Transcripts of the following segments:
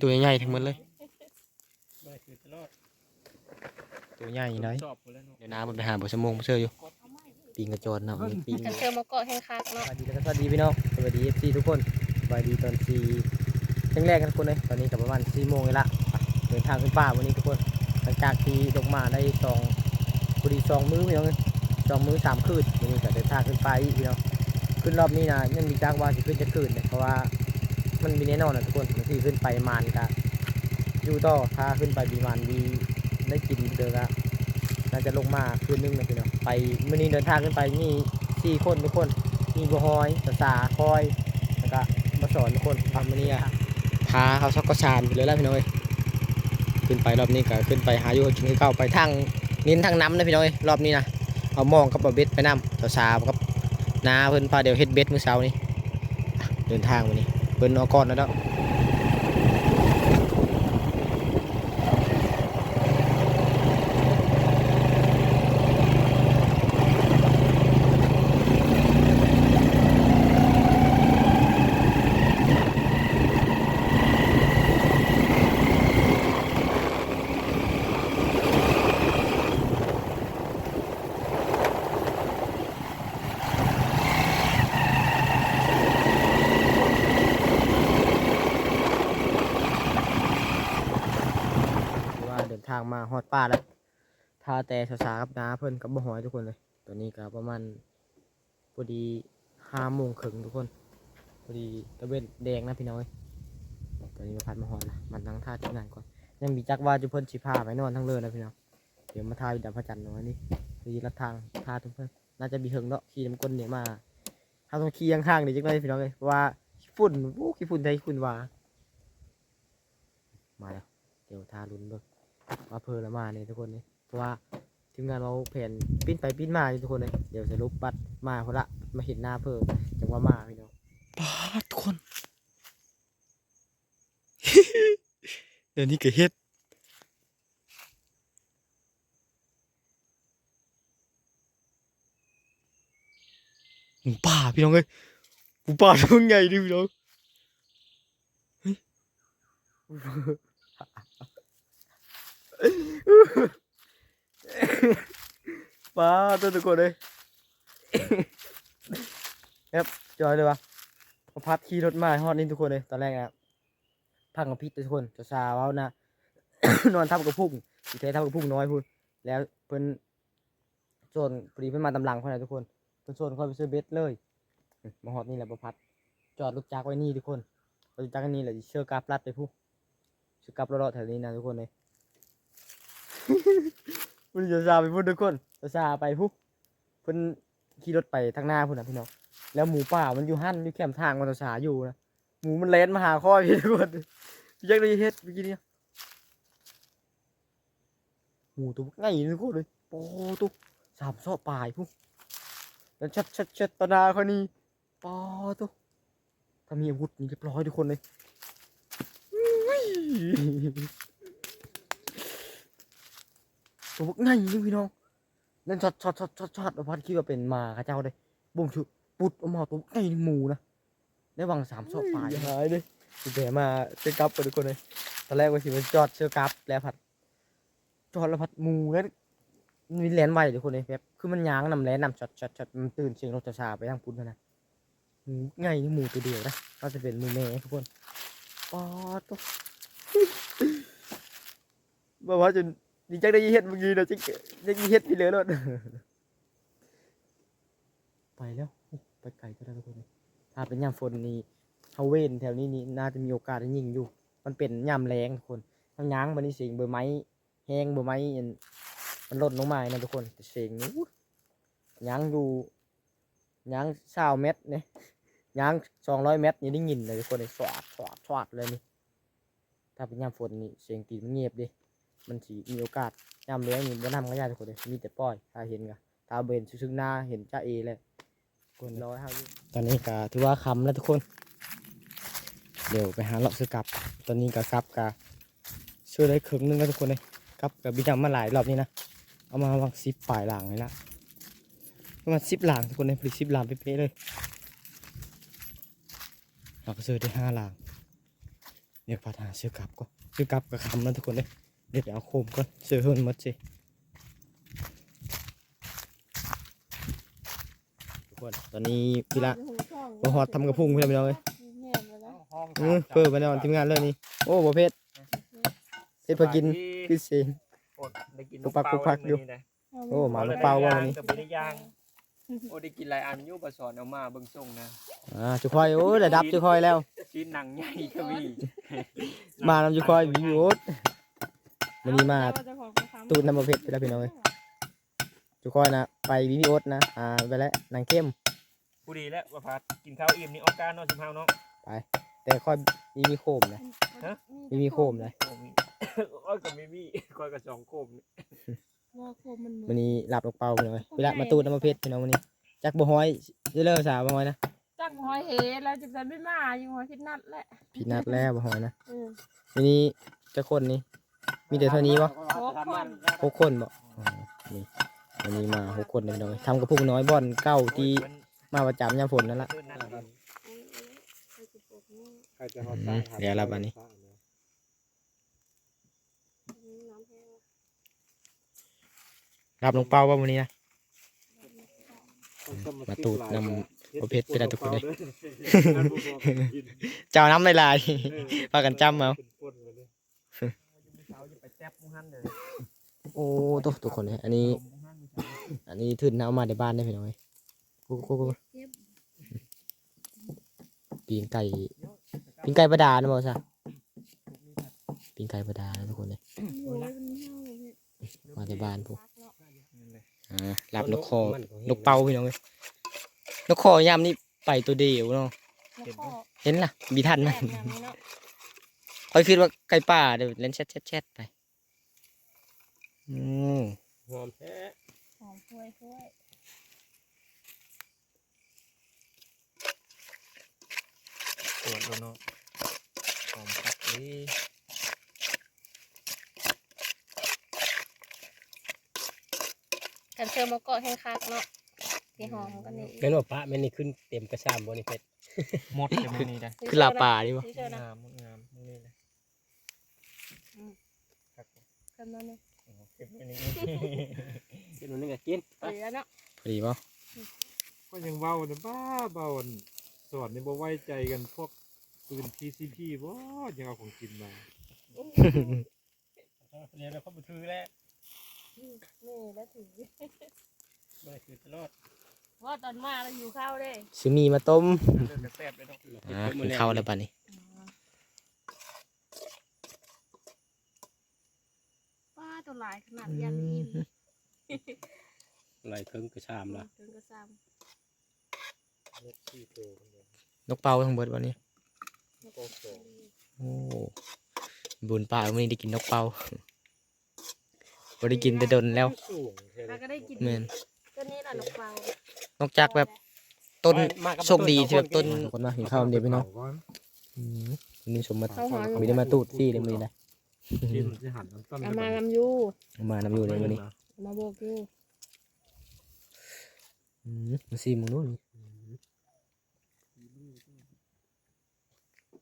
ตัวใหญ่ๆทั้งหมดเลย บ่ได้คือตลอดตัวใหญ่น้อยชอบพุ่นแล้วเนาะเดี๋ยวน้ามันไปหาบ่สมงบ่เชื่ออยู่ปีงกระโจนเนาะมีปีงกันเจอมาเกาะแห้งคักสเนาะวัสดีแล้วก็สวัสดีพี่น้องสวัสดี FC ทุกคนสวัสดีตอนสี่แรกๆกันทุกคนเลยตอนนี้กับประมาณ4โมงเลยละไปเดินทางขึ้นป่าวันนี้ทุกคนหลังจากที่ลงมาได้สองพอดีสองมื้อพี่น้องเอ้ยสองมื้อสามคืนวันนี้ก็เดินทางขึ้นไปอีกพี่น้องขึ้นรอบนี้นะยังมีจ้างว่าจะขึ้นจะคืนเลยเพราะว่ามันมีแน่นอนนะทุกคนบาง ทีขึ้นไปมานกะอยู่ต่อถ้าขึ้นไปบีมานมีได้กินเดือกะน่าจะลงมาคืนนึงนะพี่น้องไปมื่อนี้เดินทางขึ้นไปนี่สี่คนทุกคนมีบัวหอยสาสาคอยแล้วก็มาสอนทุกคนทำมันนี่อะพาเขาซักกระชานไปเลยแล้วพี่น้อยขึ้นไปรอบนี้ก็ขึ้นไปหาอยู่กินข้าวไปทางนินทางน้ำนะพี่น้อยรอบนี้นะเอามองกับเอบ็ดไปน้ำสาสากับนาเพิ่นพาเดี๋ยวเฮ็ดเบ็ดมื้อเช้านี้อ่เดินทางวันนี้เพิ่นเอาก่อนแล้วเนาะถือว่าเดินทางมาฮอดป่าแล้วทา แต่สาสากับนาเพิ่นกับบ่หอยทุกคนเลย ตอนนี้ก็ประมาณพอดีห้าโมงครึ่งทุกคนพอดีตะเวนแดงนะพี่น้อยตอนนี้มาพัดมาหอดละมันนั่งท่าที่งานก่อนยังมีจักว่าจุเพิ่นสิพาไปนอนทั้งเรือนะพี่น้องเดี๋ยวมาทายดับพระจันทร์หน่อยนี่ดีละทางทาทุกเพิ่นน่าจะมีเหิงเนาะขี่น้ำก้นเนี่ยมาถ้าต้องขี่ข้างๆนี่จักหน่อยพี่น้องเลยว่าฝุ่นโอ้ขี้ฝุ่นไทยฝุ่นว่ามาแล้วเดี๋ยวทาลุ้นเบิ่งว่าเพลละมาเนี่ยทุกคนนี่เพราะว่า ทีมงานเราแผนปิ้นไปปิ้นมาอยู่ทุกคนเลยเดี๋ยวสรุปบัตรมาคนละมาเห็นหน้าเพิ่มจังว่ามาพี่น้องป้าดทุกคน เดี๋ยวนี้ก็เฮ็ดหมูป่าพี่น้องเอ้ยหมูป่าตัวใหญ่ดิพี่น้องเฮ้ย ปลาตัวตะโกนเลยครับจอยเลยวะมาพัดขี่รถมาฮอดนี่ทุกคนเลยตอนแรกอะพังกับพิษทุกคนจะซาเว้านะนอนทับกับพุ่งสีเททับกับพุ่งน้อยพูดแล้วเพิ่นโซนพอดีเพิ่นมาตำลังเพิ่นนะทุกคนเป็นส่วนคอยไปซื้อเบ็ดเลยมาฮอดนี่แหละประพัดจอดรถจักรไว้นี่ทุกคนรถจักรอันนี่แหละเชื่อกราฟลัดไปผู้เชื่อกราฟรอดๆแถวนี้นะทุกคนเลย มันจะซาไปพูดทุกคนจะซาไปผู้เพิ่นขี่รถไปทางหน้าพุ่นนะพี่น้องแล้วหมูป่ามันอยู่หั่นอยู่แคมทางมันจะซาอยู่นะหมูมันเลนมาหาข้อพี่ทุกคนพี่ยักษ์ได้เฮ็ดเมื่อกี้เนี่ยหมูตัวง่ายทุกคนเลยโอ้ตัวสามซอปลายผู้แล้วชัดชัดชัดตนาคนนี้ปอตัวถ้ามีอาวุธนี่เรียบร้อยทุกคนเลย ตัวพวกไงนี่พี่น้องนั่นช็อตช็อตช็อตช็อตช็อตอพัดคิดว่าเป็นหมาข้าเจ้าเลยบุ้มชุปุดออกมาตัวไงนี่หมูนะได้วางสามชอบปลายหายเลยแต่มาเชื่อกลับไปทุกคนเลยตอนแรกว่าสิมันจอดเชื่อกับแล้วผัดจอดแล้วผัดหมูแล้วมันมีแลนไวทุกคนเลยแบบคือมันย้างนำแลนนำช็อตช็อตช็อตมันตื่นเสียงรถชาไปทางพุ้นเท่านะหมูไงหมูตัวเดียวนะก็จะเป็นหมูแม่ทุกคนปอตัวบอกว่าจน ดีจังได้ยินเฮ็ดเมื่อกี้นะจิได้ยินเฮ็ดพี่เลยรถไปแล้วไปไกลก็ได้ทุกคนถ้าเป็นยามฝนนี่เฮาเวนแถวนี้นี่น่าจะมีโอกาสได้ยิงอยู่ มันเป็นยามแรงทุกคนทั้งย้างมันนี่เสียงเบอร์ไม้แห้งเบอร์ไม้อันมันหล่นลงมานะทุกคนเสียงนี้ยังอยู่ยังเศร้าเม็ดเนี่ยยังสองร้อยเมตรนี่ได้ยินเลยทุกคนเลยสวาดสวาดสวาดเลยนี่ถ้าเป็นยามฝนนี่เสียงตีนมันเงียบดิ มันสีมีโอกาสยามเลี้ยงนี่บ่ทำก็ยากทุกคนเลยมีแต่ปล่อยถ้าเห็นกะถ้าเบนซึ่งหน้าเห็นจ้าเอเลยคนร้อยห้าตอนนี้ก็ถือว่าคำแล้วทุกคน เดี๋ยวไปหาเลาะซื้อกลับ ตอนนี้ก็กลับกะช่วยได้ครึ่งหนึงแล้วทุกคนเลยครับกับบิดามาหลายรอบนี้นะเอามาวางซิปปลายหลังเลยละประมาณสิบหลังทุกคนในผลิตสิบหลังเป๊ะๆเลยเราก็ซื้อได้ห้าหลังเดี๋ยวพาทหารซื้อกลับก่อนซื้อกลับกับคำนะทุกคนเลยเดี๋ยวไปเอาโคมก่อนซื้อเฮิร์นหมดสิทุกคนตอนนี้พี่ละมาฮอดทำกระพุ้งพี่ละพี่น้องเลยแม่มาแล้วห้องเออเพิ่มไปนอนทีมงานเลยนี่โอ้บ่เผ็ดเผ็ดพอกินคือเสียงอดได้กินปุ๊กปักปุ๊กปักอยู่โอ้หมาลูกเปล่าว่าวันนี้กับไม่ได้ย่างโอ้ได้กินหลายอันอยุบสอนเอามาเบิ่งส่งนะอ่าจุคอยโอ้ยระดับจุคอยแล้วชิ้นหนังใหญ่ก็มีมานำจุคอยวิวด มันนี้มาตูดน้ำบ่เผ็ดไปแล้วพี่น้องเลยจุคอยนะไปวิวดนะอ่าไปแล้วนางเข้มผู้ดีแล้วว่าพัดกินข้าวอิ่มนี่ออกการนาะสิบห้าเนาะแต่ค่อยมีมีโคมนะไม่มีโคมเลยโอ้อยก็ไม่มีก้อยกับสองโคมมันนี้หลับลงเป่าพี่น้องเลยเวลามาตูดน้ำบ่เผ็ดพี่น้องวันนี้จักบ่ห้อยเยอะเลยสาวบ่ห้อยนะจักหอยเหแล้วจะไปไม่มาอยู่หอยพินัดแหละผินัดแล้วบ่ห้อยนะวันนี้จะคนนี้ มีแต่เท่านี้วะหกคนหกคนบ่อ๋อนี่วันนี้มาหกคนเลยพี่น้องเอ้ยทำกระพุ้งน้อยบ่อนเก้าที่มาประจำยามฝนนั่นละเดินนั่นเดินใครจะฮอดอืมเดี๋ยวรับอันนี้รับลงเป้าว่าวันนี้นะมาตูดนำประเภทไปได้ทุกคนเลย เจ้าน้ำในลายพากันจำเอา เช้าจะไปแจ๊บมุฮันเลย โอ้ตัวทุกคนเลยอันนี้มุฮันมื้อเช้าอันนี้ทื่นเอามาในบ้านได้พี่น้องเอ้ยกูกูกูปีงไก่ปีงไก่ประดานะบอกซะปีงไก่ประดานะทุกคนเลยมาแต่บ้านพวกนั่นเลยอ่าหลับนกคอนกเป่าพี่น้องเอ้ยนกคอยามนี้ไปตัวเดียวเนาะแล้วก็เห็นล่ะบีทันไหมแอบอย่างนี้เนาะคอยคิดว่าไก่ป่าเดี๋ยวเล่นแชทแชทแชทไป อืมหอมแท้หอมถ้วยถ้วยตรวจแล้วเนาะหอมผักนี่กันเติมมะกอกแห้งคักเนาะสีหอมกันนี่แม่นว่าปะแม่นนี่ขึ้นเต็มกระซามบ่นี่เพชรหมดจะมื้อนี้ได้คือลาป่าดิวะสีเชิญนะงามงามมื้อนี้นะครับกำลังเนี่ยโอ้โหเก็บไว้นี่ กินมันนึงก็กินเหลือเนาะพอดีป่ะก็ยังเบาเนี่ยบ้าเบาอันสอนในบ่ไว้ใจกันพวกปืน PCP บ่ยังเอาของกินมาเดี๋ยวเราเข้าไปถือแล้วนี่แล้วถือไม่ได้ถือตลอดว่าตอนมาเราอยู่ข้าวเด้ซื้อมีมาต้มเดินแซ่บๆเลยเนาะอ่ากินข้าวแล้วป่ะนี่ ป้า ตัวลายขนาดยันอิ่มไหลเครื่องกระซามล่ะถึงกระซามนกเป่าทั้งเบิดวันนี้โอ้บุญป่าวันนี้ได้กินนกเป่าบ่ได้กินแต่ดนแล้ว สูงแท้เลแล้วยก็ได้กินแม่นก็นี่แหละนกเปล่านอกจากแบบต้นมากับโชคดีที่แบบต้นคนมากินข้าวเดียวพี่น้องก่อนอืมวันนี้สมมาเขาหาไม่ได้มาตูดฟรีเลยมื้อนี้นะ กินมันสิหันน้ำต้นเอามานำยูเอามานำอยู่เลยมื้อนี้เอามาโบกยูอืมมาซีมึงนู้น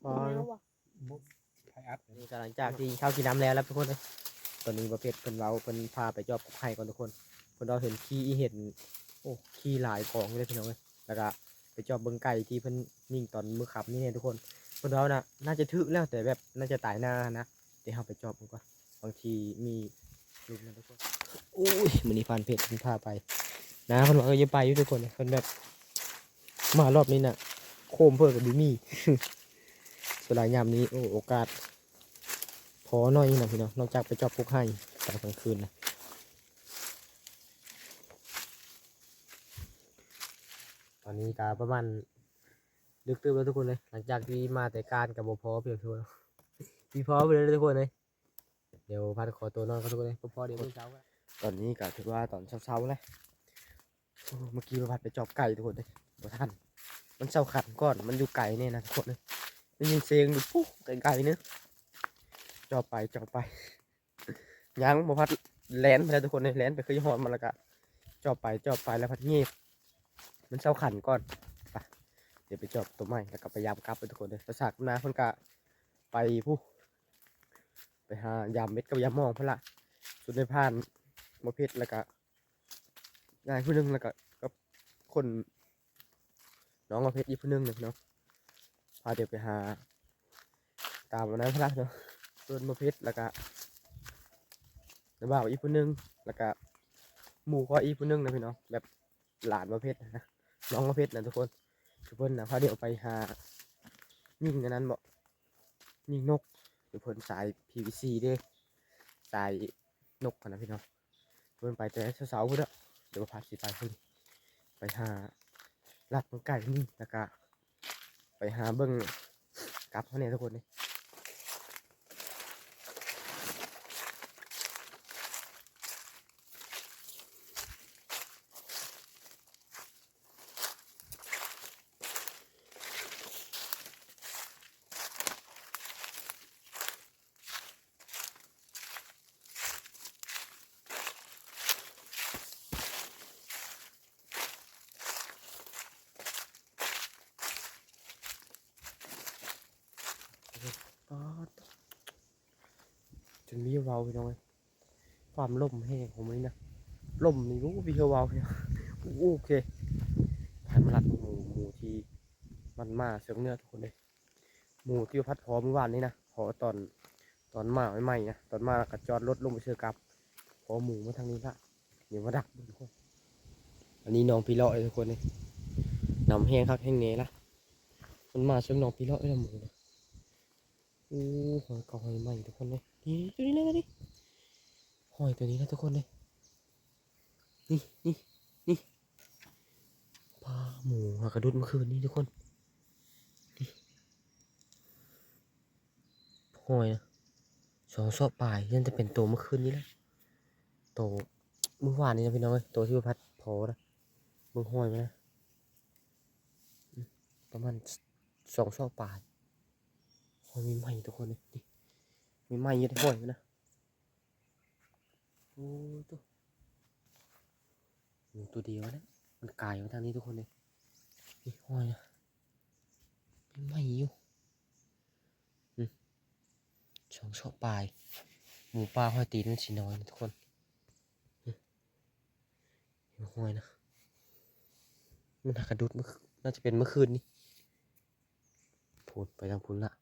ปลาแล้วว่ะไทยอัดนี่ก็หลังจากที่ข้าวกินน้ำแล้วแล้วทุกคนเลยตอนนี้ประเภทเพิ่นเราเพิ่นพาไปจอบไข่ก่อนทุกคนเพิ่นเราเห็นขี้เห็น โอ้ขี้หลายกองเลยพี่น้องเลยแล้วก็ไปจอบเบิ่งไก่ที่เพิ่นนิ่งตอนมื้อขับนี่เนี่ยทุกคนเพิ่นเราน่ะน่าจะทึกแล้วแต่แบบน่าจะตายหน้านะ เดี๋ยวเราไปจอบมันก่อนบางทีมีลูกนะทุกคนโอ้ยมื้อนี้ผ่านเพจเพิ่นพาไป นะเพิ่นว่าเอออย่าไปอยู่ทุกคนเพิ่นแบบมารอบนี้น่ะ โคมเพิ่นก็บ่มีส่วลายยามนี้โอ้โอกาสพอหน่อยนะพี่น้องนอกจากไปจอบพวกให้ตอนกลางคืนนะตอนนี้กาประมาณดึกตื่นแล้วทุกคนเลย หลังจากที่มาแต่การกับบพอเพียงเท่านั้น พี่พอไปเลยทุกคนเลยเดี๋ยวพัดขอตัวนอนกันทุกคนเลยพอเดี๋ยวเมื่อเช้าก็ตอนนี้ก็ถือว่าตอนเช้าๆแล้วโอ้เมื่อกี้พัดไปจอบไก่ทุกคนเลยบ่ทันมันเช้าขัดก่อนมันอยู่ไก่เนี่ยนะทุกคนเลยได้ยินเสียงดูปุ๊บไกลๆเนื้อะจอไปจอไปยังบ่พัดแลนไปแล้วทุกคนเลยแลนไปคือหอนมาแล้วก็จอบไปจอบไปแล้วพัดเงียบมันเศร้าขันก่อนไปเดี๋ยวไปจอบตัวใหม่แล้วก็พยายามกลับไปทุกคนเลยภาษาคุณนาคนกะไปผู้ ไปหายามเม็ดกับยามมองพละสุดในผ่านมาเพชรแล้วก็ยายผู้หนึงแล้วก็กับคนน้องมาเพชรอีกผู้หนึงเนี่ยเนาะพาเดี๋ยวไปหา ตามวันนั้นพละเนาะส่วนมาเพชรแล้วก็น้าบ่าวอีกผู้หนึงแล้วก็หมู่ก็อีกผู้หนึงนะพี่น้องแบบหลานมาเพชรนะน้องมาเพชรนะทุกคนทุกคนนะพาเดี๋ยวไปหา ยิงอันนั้นบ่ยิงนก หรือเพิ่นสาย PVC เด้สายนกกันนะพี่น้องเพิ่นไปแต่เช้าๆพุ่นเด้อเดี๋ยวพาสิไปพุ่นไปหาลัดมันไก่นี่แล้วก็ไปหาเบิ่งกลับเขาเนี่ยทุกคนนี่ป๊าดจ นมีเวาพี่น้องเอ้ยความล่มแห้งของมันนี่นะล่มนี่รู้มีเฮวาวพี่น้องโอเคผ่านมาลัดหมูหมูที่มันมาเสืองเนื้อทุกคนเลยหมูที่พัดพอเมื่อวานนี้นะพอตอนตอนมาใหม่ๆนะตอนมาแล้วก็จอดรถลงไปเชือกลับพอหมูมาทางนี้ละเดี๋ยวมาดักทุกคนอันนี้น้องพี่เลาะเลยทุกคนเลยน้ำแห้งคักแห้งเนละมันมาเชิงน้องพี่เลาะไอ้ละหมูนะโอ้หอยกอหอยใหม่ทุกคนเลย นี่ตัวนี้เลยมาดิหอยตัวนี้นะทุกคนเลยนี่นี่นี่ปลาหมูหากระดุดเมื่อคืนนี้ทุกคนนี่หอยนะสองซอบปลายยันจะเป็นตัวเมื่อคืนนี้แหละโตเมื่อวานนี้นะพี่น้องเอ้ยโตที่วัดพอนะเบิ่งห้อยไหมนะประมาณสองซอกปลายหอยมีไหมทุกคนเลยนี่ มีไหมเยอะห้อยไหมนะโอ้ตัวหมูตัวเดียวนะมันกลายมาทางนี้ทุกคนเลยนี่ห้อยนะมีไหมอยู่อืมสองซอกปลายหมูป่าห้อยตีนมันสีน้อยนะทุกคนอยู่ห้วยนะมันหักกระดุดเมื่อคืนน่าจะเป็นเมื่อคืนนี้พูนไปทางพูนละ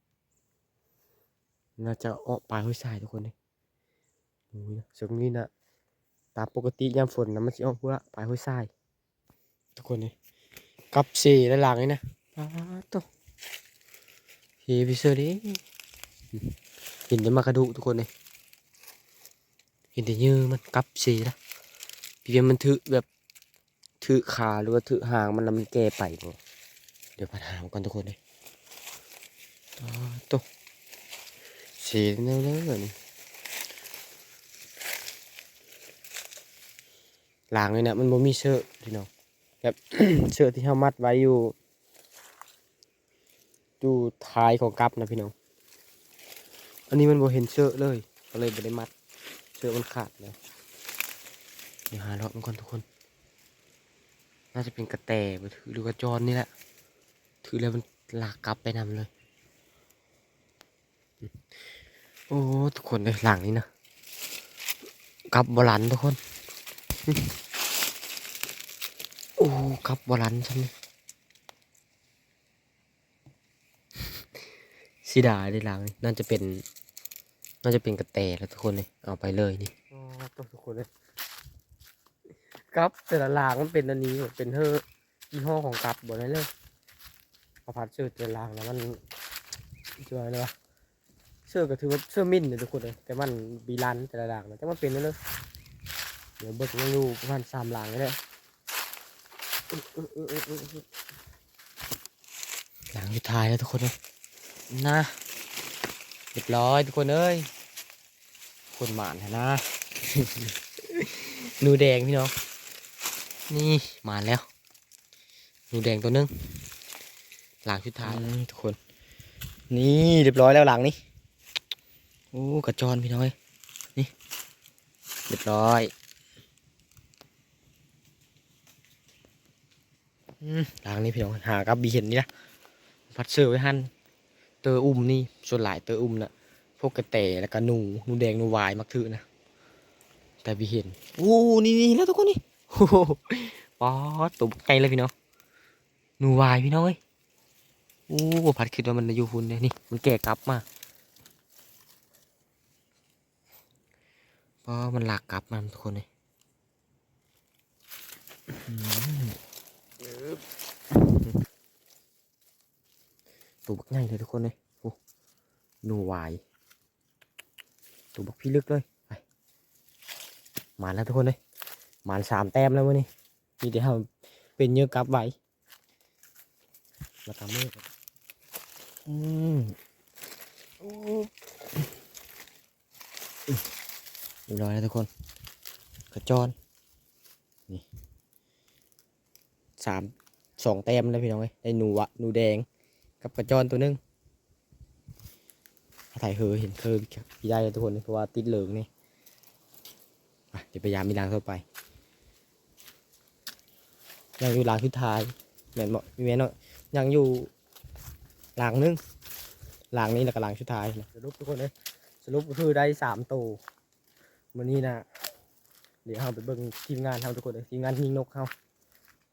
น่าจะออกปลายห้วยทรายทุกคนเลยดูนะช่วงนี้นะตามปกติยามฝนนะมันจะออกพูนละปลายห้วยทรายทุกคนเลยกับสีและหลังนี่นะป้าดโตเฮพิเซอร์ดิเห็นแต่มากระดูกทุกคนเลยเห็นแต่ยือมันกับสีนะพี่เพียงมันถือแบบถือขาหรือว่าถือหางมันแล้วมันแก่ไปเดี๋ยวพัดหางก่อนทุกคนเลยต่ อตุ๊เสียเนื้อเนื้อนี่หลังเลยนะมันบ่มีเชือกพี่น้องแบบเชือกที่เขามัดไว้อยู่อยู่ท้ายของกับนะพี่น้องอันนี้มันบ่เห็นเชือกเลยก็เลยบ่ได้มัดเชือกมันขาดเลยเดี๋ยวหารอบมันก่อนทุกคน น่าจะเป็นกระแตไปถือหรือกระจรนี่แหละถือแล้วมันลากกลับไปนำเลย โอ้ ทุกคนเลยหลังนี้นะกับบอลันทุกคน โอ้กับบอลันฉันนี่สีดาได้หลังนี่น่าจะเป็น น่าจะเป็นกระแตแล้วทุกคนเลยเอาไปเลยนี่อ๋อทุกคนเลยกับแต่ละหลางมันเป็นอันนี้เป็นเฮอยี่ห้อของกับบนนั้นเลยพอพัดเสื้อแต่ละลางแล้วมันจะว่าอะไรวะ เสื้อก็ถือว่าเสื้อมินเนี่ยทุกคนเลยแต่มันบีรันแต่ละลางนะแต่มันเป็นนั่นเลยเดี๋ยวเบิกไม่รู้ประมาณสามหลางเลยหลังสุดท้ายแล้วทุกคนเลยนะเรียบร้อยทุกคนเอ้ยคนหมานนะนูแดงพี่น้องนี่หมานแล้วนูแดงตัวนึงหลังชุดท้ายแล้วทุกคน นี่เรียบร้อยแล้วหลังนี้ โอ้กระจรพี่น้อย นี่เรียบร้อยหลังนี้พี่น้องหากับบีเห็นนี่นะพัดเสือไว้หันเตออุ้มนี่ส่วนหลายเตออุ้มน่ะพวกกระแตแล้วก็หนูหนูแดงหนูวายมักถือนะแต่พี่เห็นโอ้นี่นี่แล้วทุกคนนี่โอ้ป๊อดตัวไกลเลยพี่น้องหนูวายพี่น้องเอ้ยโอ้พัดคิดว่ามันอยู่หุ่นเลยนี่มันแก่กลับมา ป๊อมันหลากกลับมาทุกคนเลยตัวบักใหญ่เลยทุกคนเลยโอ้หนูวายตัวบักพี่ลึกเลยไปมาแล้วทุกคนเลยมาสามแต้มแล้ววันนี้นี่เดี๋ยวเราเป็นเยอะกลับไว้มาตามมือก่ออืมโอ้ เรียบร้อยแล้วทุกคนกระจอนนี่สามสองแต้มแล้วพี่น้องเอ้ยได้หนูวะหนูแดงกับกระจอนตัวนึงถ่ายเหอเห็นเคยพี่ได้ทุกคนเพราะว่าติดเหลืองนี่เดี๋ยวพยายามมีรางเข้าไปยังอยู่รางทุดท้ายแม่นบอกมีแม่นยังอยู่รางนึงรางนี้แล้วก็รางชุดท้ายสรุปทุกคนเลยสรุปคือได้สามตัว วันนี้นะเดี๋ยวเราไปเบิ่งทีมงานเราทุกคนเลยทีมงานยิงนกเขา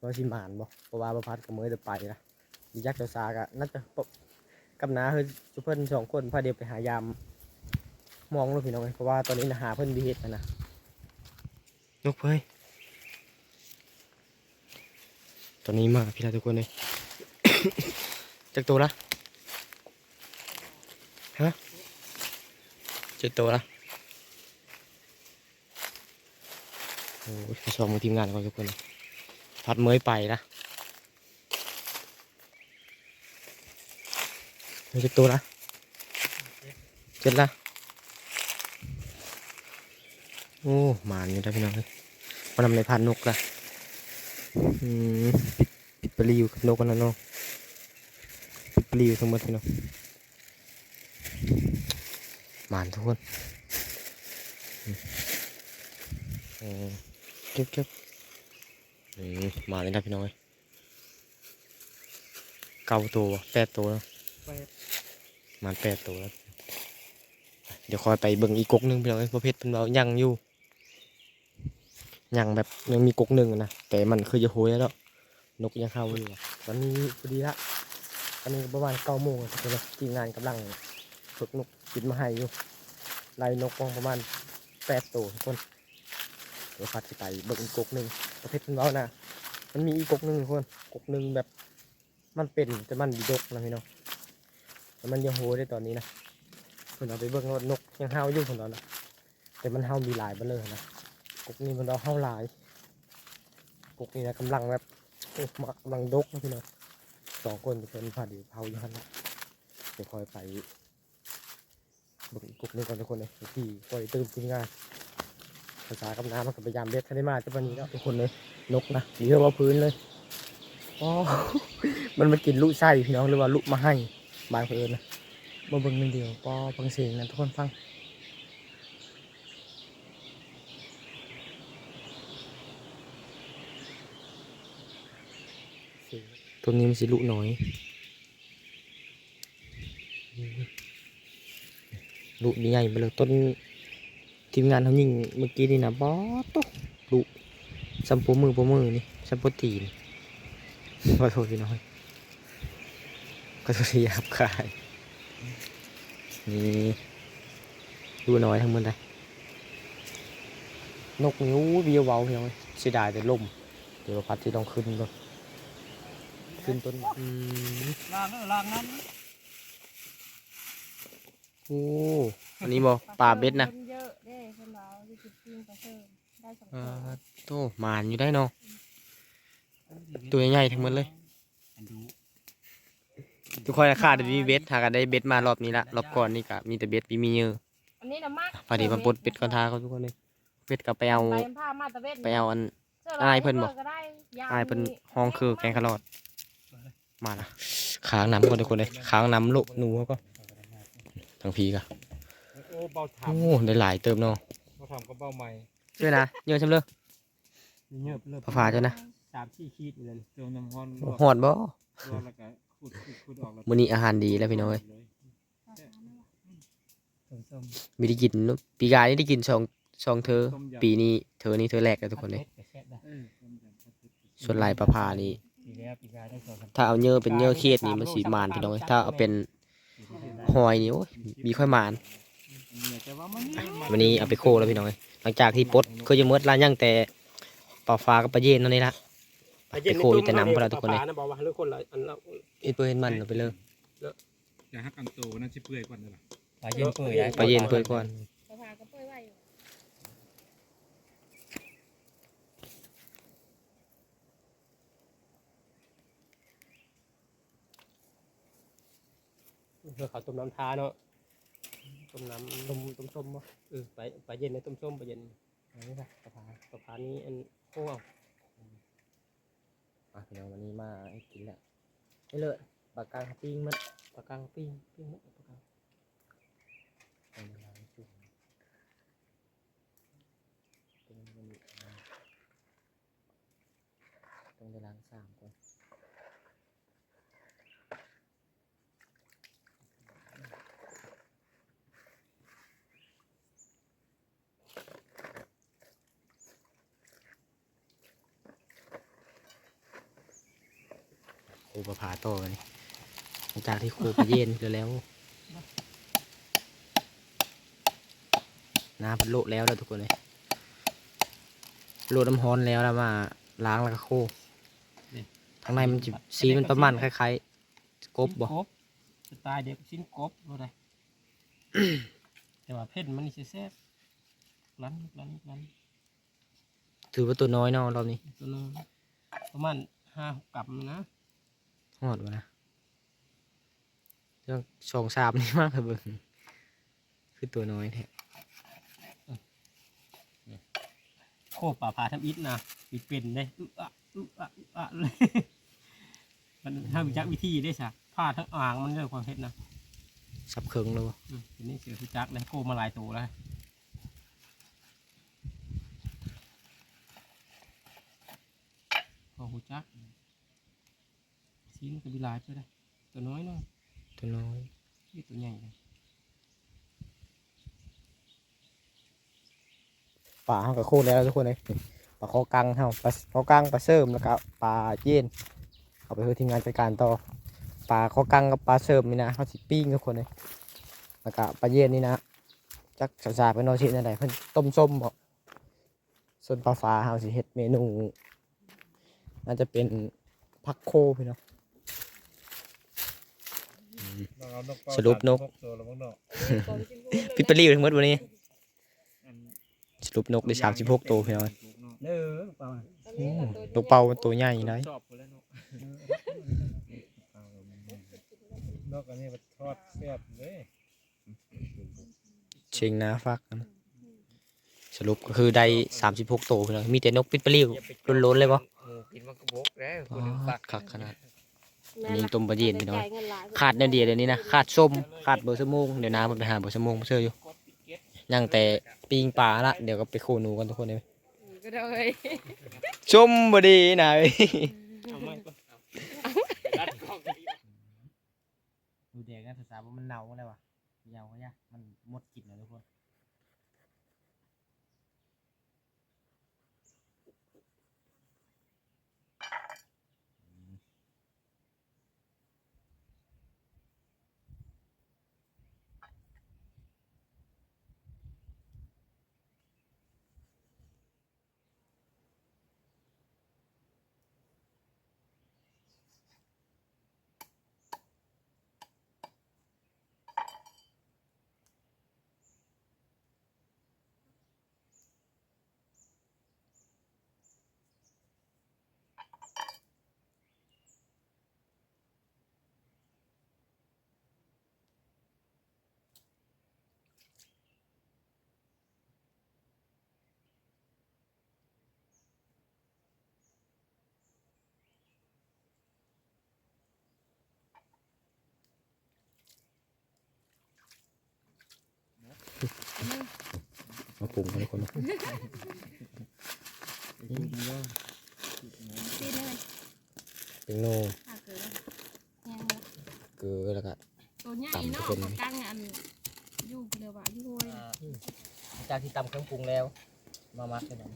ว่าสิหมานบ่เพราะว่าประพัดกับมือจะไปนะดิยักษ์เจ้าซากะน่าจะปบกับน้าคือจุเพิ่นสองคนพาเดียวไปหายามมองลูกพี่น้องเอ้ยเพราะว่าตอนนี้นะหาเพิ่นบีเฮ็ดนะนกเพ้ยตอนนี้มาพี่ละทุกคนเลยจักตัวละฮะเจ็ดตัวละ โอ้ชมทีมงานก่อนทุกคนพัดเมยไปนะมีกี่ตัวละเจ็ดละโอ้หมานอยู่ได้พี่น้องเลยมันทำในพันนกละอืมปิดปิดปลีอยู่กับนกกันนะน้องปิดปลีอยู่ทั้งหมดพี่น้องหมานทุกคนอืมโอ้ เก็บเก็บมาเลยนะพี่น้อยเก้าตัวแปดตัวมันแปดตัวแล้วเดี๋ยวคอยไปเบิ่งอีกกกหนึงพี่น้องเอ้ยประเภทเป็นเรายังอยู่ยังแบบยังมีกกหนึ่งนะแต่มันคือจะโหยแล้วนกยังเข้าอยู่อะตอนนี้พอดีละตอนนี้ประมาณเก้าโมงทุกคนเลยทีมงานกำลังฝึกนกกินมาให้อยู่ไล่นกประมาณแปดตัวทุกคน ดี๋ยวพัดสิไปเบิ่งกกกหนึ่งประเภทเป็นเรานะมันมีอีกกกหนึ่งคนกกหนึ่งแบบ มันเป็นแต่มันดีดกนะพี่น้องแต่มันยังโหได้ตอนนี้นะเพิ่นเอาไปเบิ่งว่านกยังเฮาอยู่คนนั้นนะแต่มันเฮามีหลายเบดเลยนะกกนี้มันเอาเฮาหลายกกนี้นะกำลังแบบมากำลังดกนะพี่น้องสองคนเป็นผ่าดีเผาอยู่หันนะเดี๋ยวคอยไปเบิ่งกกกหนึงก่อนทุกคนเลยที่คอยตื่นทีมงาน ภาษากับน้ำมันก็พยายามเบ็ดทันได้มาแต่วันนี้แล้วทุกคนเลยนกนะเยอะว่าพื้นเลยอ๋อมันมากินลูกไส้พี่น้องหรือว่าลูกมาให้บางเพื่อนนะมาเบิ่งหนึ่งเดียวปอฟังเสียงนะทุกคนฟังตัวนี้มันสิลุน้อยลุนี่ใหญ่ไปเลยต้น ทีมงานเขายิงเมื่อกี้นี่นะบอตุ๊ลุสัมโปมือโปมือนี่สัมโปตีนขอโทษพี่น้อยก็จะหยาบคายนี่ดูน้อยทั้งหมดเลยนกนิ้วเบียวเบาเพียงเลยเสียดายแต่ล่มเดี๋ยวพัดที่ต้องขึ้นก่อนขึ้นต้นอืมลางลางนั้น โอ้อันนี้บอปลาเบ็ดนะพิ่เยอะเด้เพิ่นว่าสิกินปิ้งปลาเพิ่มได้สองอ่ตัวาโตหมานอยู่ได้เนาะ ตัวใหญ่ๆทั้งหมดเลยทุกคนขาดมีเบ็ดหากันได้เบ็ดมารอบนี้ละรอบก่อนนี่กะมีแต่เบ็ดปีมีเยอะอันนี้นะมากพอดีมันปลดเป็ดก่อนทาเขาทุกคนเลยเป็ดก็ไปเอาไปผ้ามาตะเวนไปเอาอันสื้อายเพิ่นบ่ก็ได้ยามอายเป็นมีห้องคือแกงขลอดมาละค้างน้ำก่อนทุกคนเลยค้างน้ำลุหนูเขาก็ ทางพีกะโอ้เบาโอ้ทำได้หลายเติมเนาะเบาทำก็เบาใหม่เจ้านะเยอะชำเลยมีเงือบเลิกฝาฝาเจ้านะสามสี่ขีดเลยเติมน้ำร้อนลวกหอดบ่ลวกแล้วก็ขุดขุดขุดออกแล้วมื้อนี้อาหารดีแล้วพี่น้องเอ้ยลต้มส้มไม่ได้กินเนอะปีกายนี่ได้กินสองสองเธอต้มยำปีนี้เธอนี่เธอแรกแล้วทุกคนเลยผัดผ็ดก็แซ่บได้เออต้มยำผัดเผ็ดส่วนลายประพานี่ปีแล้วปีกายได้สองสามถ้าเอาเนื้อเป็นเนื้อเคสนี่มันสีมานพี่น้องเอ้ยถ้าเอาเป็นปีที่ได้ หอยนี่โอ้ยมีค่อยมานเนี่ยแต่ว่ามันวันนี้เอาไปโคแล้วพี่น้องเอ้ยหลังจากที่ปลดเคยจะเมิดร้านย่างแต่ปลาฟ้ากับปลาเย็นนั่นนี่ละไปโคอยู่แต่น้ำพวกเราทุกคนเลยปาะบอกว่าเรื่องคนละอันละเอ็ดเปอร์เห็นมันเอาไปเลยอย่าฮักกันโตนั่นสิเปื่อยกว่านั่นล่ะปลาเย็นเปื่อยได้ปลาเย็นเปื่อยก่อน สภาก็เปื่อยไว้อยู่ เพื่อเขาต้มน้ำทาเนาะต้มน้ำต้มต้มส้มบ่เออไปไปเย็นในต้มส้มไปเย็นอันนี้ป่ะกระพราสะพานนี้อันโค้งเอาอะพี่น้องวันนี้มาให้กินแล้วนี่เลยปลากางปิ้งมัดปากกางปิ้งปิ้งหมดปากกางเอามาล้างจุ่มเป็นวันต้องไปล้างสามก่อน ค รูประพาโตอกันนี่หลังจากที่ครูไปเย็นแล้วแล้วน้ำพัดโลดแล้วแล้วทุกคนเลยโลดน้ำฮ้อนแล้วแล้วมาล้างแล้วก็โคทางในมันจะสีมันประมาณคล้ายๆกบบ่กบสไตล์เด็กชิ้นกบบ่ได้แต่ว่าเผ็ดมันนี่สิแซ่บรันรันรันถือว่าตัวน้อยเนาะรอบนี้ตัวนึงประมาณห้าหกกำนะ หอดวะนะเรื่องสองสามนี่มากเลยเบิ่งคือตัวน้อยแท้โคป่าพาทำอิฐนะมีเป็นเลยอึะอะอึะอะอึะอะเลยมันถ้าวิจักวิธีได้สะผ้าทั้งอ่างมันเรื่องความเผ็ดนะสับเคิงแล้วบ่อืมทีนี้เสือพิจักเลยโคมาหลายตัวแล้วพอหูจัก ชิ้นก็มีหลายไปเลยตัวน้อยเนาะตัวน้อยนี่ตัวใหญ่เลยปลาเขาก็โคตรแล้วทุกคนเลยปลาคอกังเฮาปลาคอกังปลาเสริมแล้วก็ปลาเย็นเอาไปเพื่อทีมงานจัดการต่อปลาคอกังกับปลาเสริมนี่นะเขาสิปิ้งทุกคนเลยแล้วก็ปลาเย็นนี่นะจักสาๆไปนอนชินอะไรเพิ่นต้มส้มบ่ส่วนปลาฟ้าเฮาสิเฮ็ดเมนูน่าจะเป็นพักโคพี่เนาะ ลองเอานกเป้า สรุปนกสามตัวแล้วมั้งเนาะพิปรีอยู่ทั้งหมดวันนี้อันสรุปนกได้สามสิบหกตัวพี่น้องเด้อเปล่าอืมนกเป่ามันตัวใหญ่ได้ชอบไปแล้วเนาะนกอันนี้มันทอดแซ่บเลยเชิงนาฟักนะสรุปก็คือได้สามสิบหกตัวพี่น้องมีแต่นกปิดปลิ้วล้นๆเลยปะหมูกินมันก็บกแล้วอ๋คนหนึ่งอฝักคักขนาดแม่ อันนี้ล่ะต้มปลาเย็นพี่น้องจ่ายเงินหลายขาดแนวเดียวเดี๋ยวนี้นะขาดส้มขาดเบอร์สมงเดี๋ยวน้ำมันไปหาเบอร์สมงมาเชื่ออยู่ยังแต่ปิ้งปลาละเดี๋ยวก็ไปโคหนูกันทุกคนเลยก็ได้ส้มบดีนะเว้ยเอาไม่ก็ดูเด็กกันภาษาว่ามันเน่าอะไรวะเน่าก็ยากมันหมดกลิ่นแล้วทุกคน มาปรุงกันทุกคนเนอะซีนเลยเป็นโนถ้าเกิดยังเกลือแล้วก็ตัวใหญ่ต่ำเนาะทุกคนปลากังอันอยู่อยู่เรือว่าอยู่ห้วยอ่าหลังจากที่ตำเครื่องปรุงแล้ว มามักกันนะ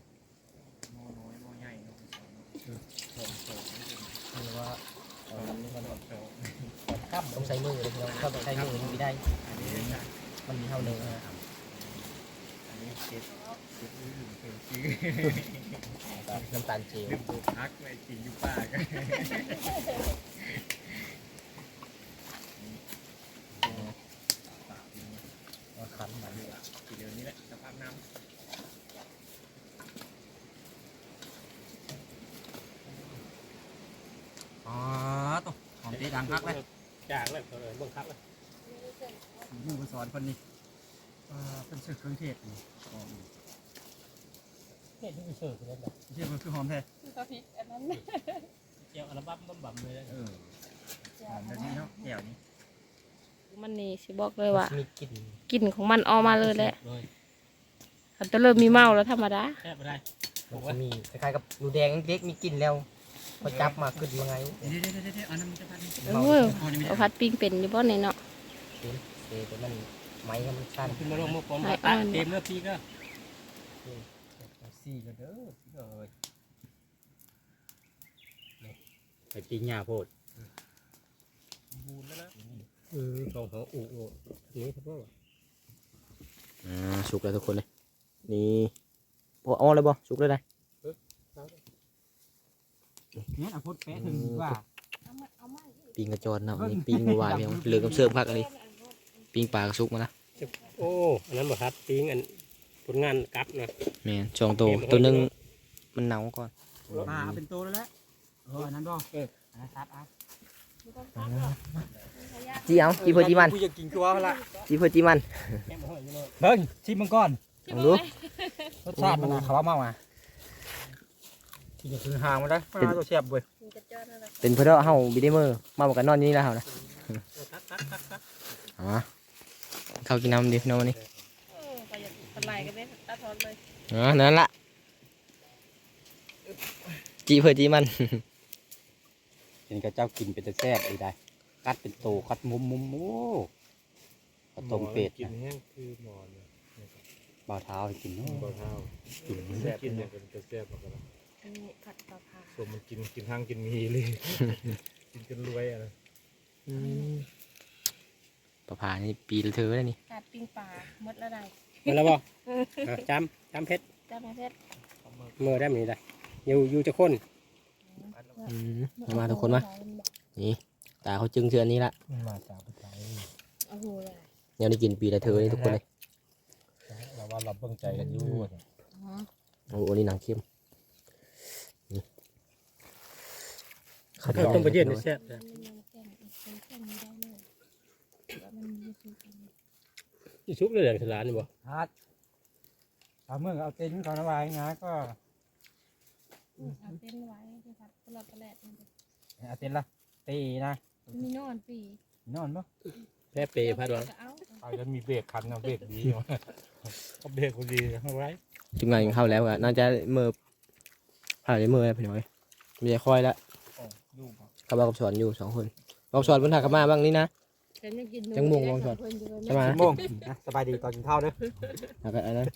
หม้อน้อยหม้อใหญ่เนาะสองสองนี่เป็นหรือว่าเอาอันนี้มันสองสองข้ามต้องใช้มือเลยพี่น้องถ้าต้องใช้มือมันไม่ได้อันนี้นะมันมีเท่านึงนะครับอันนี้ เจ็ดเจ็ดอื้อเพิ่มชื่อแล้วก็น้ำตาลเจียวลืมตัวพักไว้กินอยู่ป่ากันปากนี่มาคั้นมันทีเดียวนี้แหละสภาพน้ำอ๋อตัวหอมตีดังพักเลยจากเลยเขาเลยบิ่งคักเลย หมู่สอนคนนี้ อ่าเป็นสึกเครื่องเทศนี่หอมเนี่ยที่มีเสิร์ฟเลยแบบเทศมันคือหอมแท้กะพริกอันนั้นเจียวอัลบั้มบั้มบั่มเลยเออหอมแบบนี้เนาะแก้วนี้มันนี่สิบอกเลยว่ามีกลิ่นกลิ่นของมันออกมาเลยแหละเลยมันจะเริ่มมีเมาแล้วธรรมดาแทบไม่ได้มันจะมีคล้ายๆกับหนูแดงเล็กๆมีกลิ่นแล้วพอจับมาขึ้นมาไงเดี๋ยวเดี๋ยวเดี๋ยวเดี๋ยวอันนั้นมันจะพัดนี่เออเอาพัดปิ้งเป็นอยู่บ่ในเนาะเอแต่มัน ไม้มันสั้นขึ้นมาลงมือผมไอ้ตัอ้ดอนเต็มเลือดพีก็สี่กันเด้อพี่เอ้ยไปปีหญ้าโพดบูนแล้วนะเออสองหัวอู่อู่นี่ครับพ่ออ่าสุกแล้วทุกคนเลยนี่โอ้เอาเลยบ่สุกเลยได้เนี่ยเอาพดแปะถึงว่าปิงกระจรนะนี่ปิงบัววายเพียงเหลืองกับเสื่อมพักอันนี้ ปิงปลากระสุกมาละโอ้อันนั้นบ่ทัดปิ้งอันผลงานกลับนะแม่นสองตัวตัวหนึงมันเน่าก่อนป่าเป็นตัวแล้วแหละเอออันนั้นบ่เอออันนั้นครับเอาจีเอาจีเพื่อจีมันกูอยากกินตัวละจีเพื่อจีมันแค่มาห้อยอยู่เลยเบิ้งชิมมังก่อนลองดูรสชาติมันนะเขาว่าเมาอะกินอย่างคือหางมันได้ปลาตัวแซ่บเว้ยมันจะจอดอะไรเป็นเพื่อเฮาบิไดเมอร์มาบอกกันนอนอยู่นี่แล้วเฮานะตัดตัดตัดตัดเอามา เข้ากินน้ำดิพี่น้องวันนี้เออประหยัดปลายกันได้ตัดทอนเลยอ๋อนั่นละจีเพื่อจีมันเห็นกับเจ้ากินเป็นแต่แซ่บดีได้กัดเป็นโตกัดมุมมุมโอ้ข้าวต้มเป็ดกินนะแห้งคือหมอนเนี่ยบ่าวเท้าให้กินเนาะบ่เท่ากินแซ่บกินอย่างเป็นกระแซ่บมากนะอันนี้ผัดปลาพาส่วนมันกินกินห้างกินมีเลย กินจนรวยอะนะ ปลาผานี่ปีละเธอแล้วนี่กาดปิ้งปลาหมดละได้มาแล้วบ่อะจำจำเพชรจ้าแม่เพชรเมื่อได้ไหมได้อยู่อยู่จะคนอืมมามาทุกคนมาตาเขาจึงเชืออันนี้ละมันมาจากภาษาโอ้โหเลยเดี๋ยวได้กินปีละเธอนี่ทุกคนเลยเราว่าเราเบิ่งใจกันอยู่อ๋อโอ้โหนี่หนังเข้มนี่ข้าวต้มปลาเย็นนี่แซ่บมันยังแกงอีกเป็นแกงไม่ได้เลยแต่ว่ามันมีสูตร อันนี้นี่ชุบเลยแหละสลานนี่บ่ฮัดเอาเมื่อเอาเต็นท์ก่อนนะวายนะก็อืมเอาเต้นไว้ที่ผัดตลอดตลอดมันจะเอาเต็นท์ละตีนะมีนอนปีนอนบ่แม่เปย์พัดหวังก็เอาเอาแล้วมีเบรกคันนะเบรกดีวะเขาเบรกพอดีเอาไว้ทีมงานกินข้าวแล้วอะน่าจะเมื่อผ่านเลยเมื่อแล้วพี่น้อยไม่ใช่ค่อยละดูบ่กับบอกกับสอนอยู่สองคนบอกสอนบนถากลับมาบ้างนี่นะ ฉันยังกินจังม่วงมองก่อนใช่ไหมชั่วโมงนะสบายดีตอนกินข้าวเด้อแล้วก็อันนั้น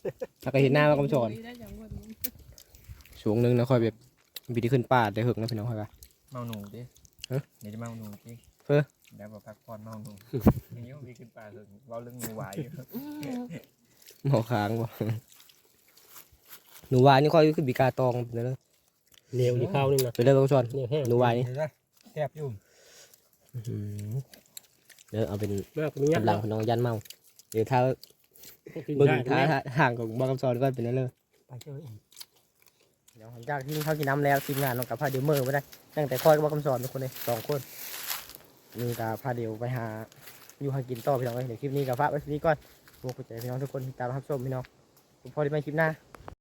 แล้วก็เห็นหน้ามากับสอนได้จังหวะนี้สูงหนึงนะค่อยแบบปีที่ขึ้นป่าได้หึกนะพี่น้องค่อยว่า เมาหนูดิเอ๊ะเดี๋ยวจะเมาหนูดิเฟ้อ เดี๋ยวบอกพักผ่อนเมาหนูนี่ก็มีขึ้นป่าถึงเว้าเรื่องหนูไหวอยู่หมอค้างบ่หนูวายนี่ค่อยขึ้นปีกาตองไปเลยเหนียวนี่ข้าวนี่นะไปเลยกับสอนเหนียวแห้งหนูวายนี่เดี๋ยวนะแซ่บอยู่อื้อหือ เดี๋ยวเอาเป็นมากมียักกำลังของน้องยันเมาเดี๋ยวถ้ากินเบิ่งได้ท้าห่างของบางคำสอนก็เป็นนั่นเลยไปเจอเองเดี๋ยวหลังจากที่เขากินน้ำแล้วทีมงานน้องกับพาเดียวเมื่อไม่ได้ตั้งแต่คอยกับบางคำสอนทุกคนเลยสองคนนี่กับพาเดียวไปหาอยู่หากินต่อพี่น้องเลยเดี๋ยวคลิปนี้กับพระไว้ที่นี้ก่อนพวกผู้ใจพี่น้องทุกคนที่ตามรับชมพี่น้องผมพอได้ไปคลิปหน้า